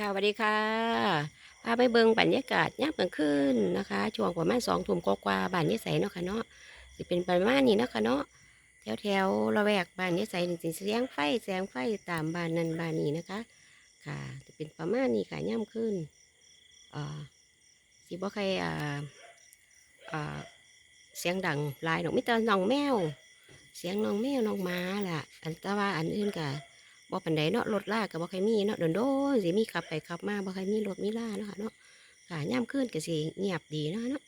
ค่ะสวัสดีค่ะพาไปเบิงบรรยากาศย่ามกลางคืนนะคะ ช่วงประมาณสองทุ่มกว่าบ้านยายใสเนาะค่ะเนาะสิเป็นประมาณนี้เนาะค่ะเนาะแถวแถวๆละแวกบ้านยายใสนี่สิเสียงไฟแสงไฟตามบ้านนั้นบ้านนี้นะคะ ค่ะจะเป็นประมาณนี้ค่ะย่ำคืนอ่าสิบ่ใครอ่าอ่าเสียงดังลายดอกมิตรน้องแมว เสียงน้องแมวน้องม้าล่ะ อันตว่าอันอื่นก็บ่ ปานใดเนาะรถลากก็บ่ค่อยมีเนาะโดนๆสิมีขับไปขับมาบ่ค่อยมีรถมีลาเนาะค่ะเนาะค่ะยามคืนก็สิเงียบดีเนาะเนาะ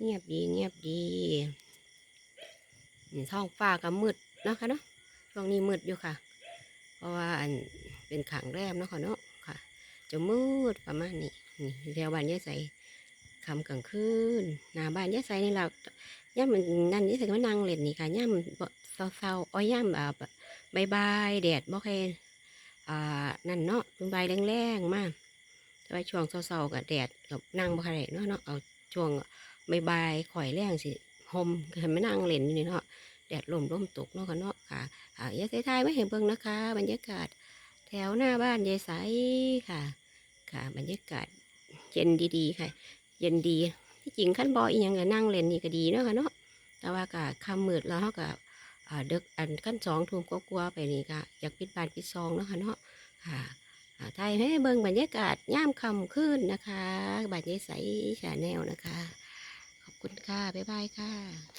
เงียบดีเงียบดีท้องฟ้าก็มืดเนาะค่ะเนาะช่วงนี้มืดอยู่ค่ะ เพราะว่าอันเป็นขังแรมเนาะค่ะเนาะค่ะ จะมืดประมาณนี้นี่แถวบ้านยายใสคำกลางคืนหน้าบ้านยายใสนี่ล่ะย่ามมันนั่นยายใสก็มานั่งเล่นนี่ค่ะย่ามบ่เศร้าๆอ้อยย่ามอ่าบายบายๆแดดบ่ค่ อ่านั่นเนาะเป็นใบแรงๆมากแต่ว่าช่วงเศร้าๆกับแดดกับนั่งบ่ค่อยได้เนาะเนาะเอาช่วงใบายๆข่อยแรงสิห่มก็ให้มานั่งเล่นนี่เนาะแดดลมลมตกเนาะค่ะเนาะค่ะอ่ายาไทายไม่เห็นเบิ่งนะคะ บรรยากาศ แถวหน้าบ้านยายใสค่ะ ค่ะ บรรยากาศเย็นดีๆค่ะ เย็นดีที่จริงขั้นบออีหยังก็นั่งเล่นนี่ก็ดีเนาะค่ะเนาะแต่ว่าก็ค่ำมืดแล้วเขาก็ อ่าดึกอันขั้นสองทุ่มก็กลัวไปนี่ก็อยากปิดบานปิดซองเนาะค่ะเนาะค่ะอ่าไทยให้เบิ่งบรรยากาศย่ามค่ำคืนนะคะบรรยายใสชาแนลนะคะ ขอบคุณค่ะ บ๊ายบายค่ะ